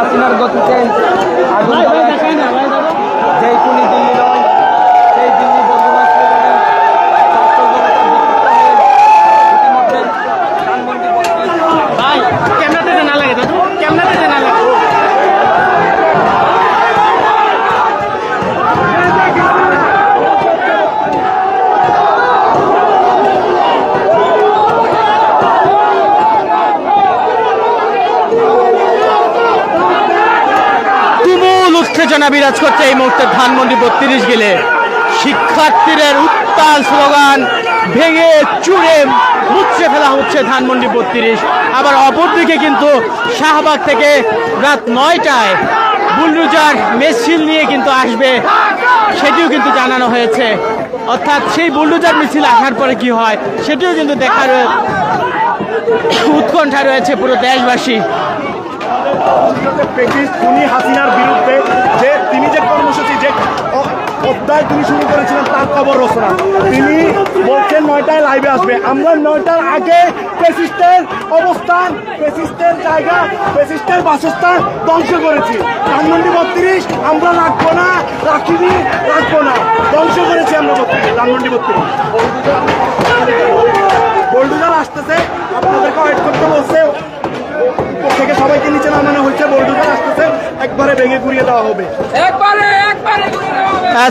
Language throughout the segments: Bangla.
খুনি হাসিনার গতিতে আগুন ধরে আছে। যেই খুনি দিল্লি নয় সেই দিল্লি বন্ধুবাস স্লোগানে ছাত্র জনতা বিক্ষুব্ধ হয়ে ইতিমধ্যে ধানমন্ডি বত্রিশ ভাই ক্যামেরাতে যে না লাগে দাদু ক্যামেরাতে যে না লাগে তুমুল উত্তেজনা বিরাজ করছে এই মুহূর্তে ধানমন্ডি বত্রিশ গেলে। শিক্ষার্থীদের উত্তাল স্লোগান, ভেঙে চুড়ে মুচড়ে ফেলা হচ্ছে ধানমন্ডি বত্রিশ। আবার অপরদিকে কিন্তু শাহবাগ থেকে রাত নয়টায় বুলডুজার মিছিল নিয়ে কিন্তু আসবে, সেটিও কিন্তু জানানো হয়েছে। অর্থাৎ সেই বুলডুজার মিছিল আসার পরে কি হয়, সেটিও কিন্তু দেখার উৎকণ্ঠা রয়েছে পুরো দেশবাসী। খুনি হাসিনার বিরুদ্ধে যে তিনি যে কর্মসূচি, যে অধ্যায় তিনি শুরু করেছিলেন, তার খবর রচনা। তিনি বলছেন নয়টায় লাইভে আসবে। আমরা নয়টার আগে পেসিস্টের অবস্থান, পেসিস্টের জায়গা, পেসিস্টের বাসস্থান ধ্বংস করেছি। ধানমন্ডি বত্রিশ, আমরা রাখব না, রাখিনি, রাখব না। ধ্বংস করেছি আমরা ধানমন্ডি বত্রিশ। বোল্ডুজার আসতেছে ভেঙে ঘুরিয়ে দেওয়া হবে।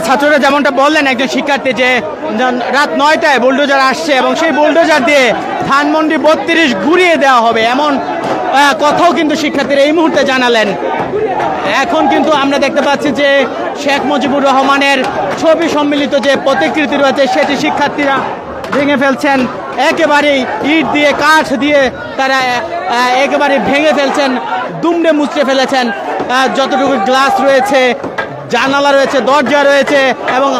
ছাত্ররা যেমনটা বললেন একজন শিক্ষার্থী যে রাত নয়টায় বুলডোজার আসছে এবং সেই বুলডোজার দিয়ে ধানমন্ডি বত্রিশ ঘুরিয়ে দেওয়া হবে এমন কথাও কিন্তু শিক্ষার্থীরা এই মুহূর্তে জানালেন। এখন কিন্তু আমরা দেখতে পাচ্ছি যে শেখ মুজিবুর রহমানের ছবি সম্মিলিত যে প্রতিকৃতি রয়েছে সেটি শিক্ষার্থীরা ভেঙে ফেলছেন। একেবারেই ইট দিয়ে কাঠ দিয়ে তারা একেবারে ভেঙে ফেলছেন দুমড়ে মুচড়ে ফেলেছেন। যতটুকু গ্লাস রয়েছে, জানালা রয়েছে, দরজা রয়েছে এবং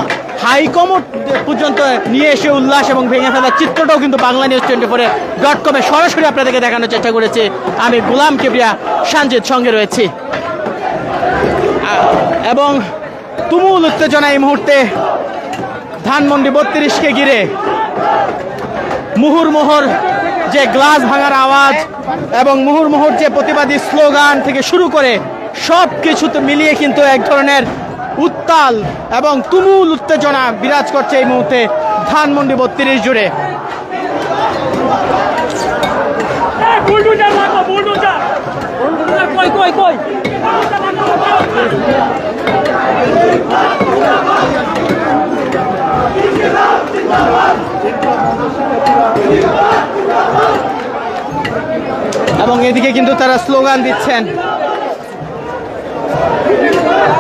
হাইকমোড পর্যন্ত নিয়ে এসে উল্লাস এবং ভেঙে ফেলার চিত্রটাও কিন্তু বাংলা নিউজ টোয়েন্টি ফোরে ডট কমে সরাসরি আপনাদেরকে দেখানোর চেষ্টা করেছি। আমি গুলাম কিবরিয়া, সানজিদ সঙ্গে রয়েছি। এবং তুমুল উত্তেজনা এই মুহূর্তে ধানমন্ডি বত্রিশকে ঘিরে। মুহুর্মুহুর যে গ্লাস ভাঙার আওয়াজ এবং মুহুর্মুহুর যে প্রতিবাদী স্লোগান থেকে শুরু করে সব কিছুতে মিলিয়ে কিন্তু এক ধরনের উত্তাল এবং তুমুল উত্তেজনা বিরাজ করছে এই মুহূর্তে ধানমন্ডি বত্রিশ জুড়ে। এবং এদিকে কিন্তু তারা স্লোগান দিচ্ছেন। Thank you.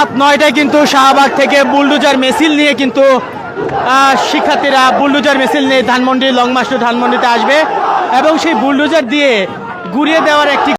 রাত নয়টায় কিন্তু শাহবাগ থেকে বুলডুজার মেসিল নিয়ে কিন্তু শিক্ষার্থীরা বুলডুজার মেসিল নিয়ে ধানমন্ডি লং ধানমন্ডিতে আসবে। এবং সেই বুলডুজার দিয়ে ঘুরিয়ে দেওয়ার একটি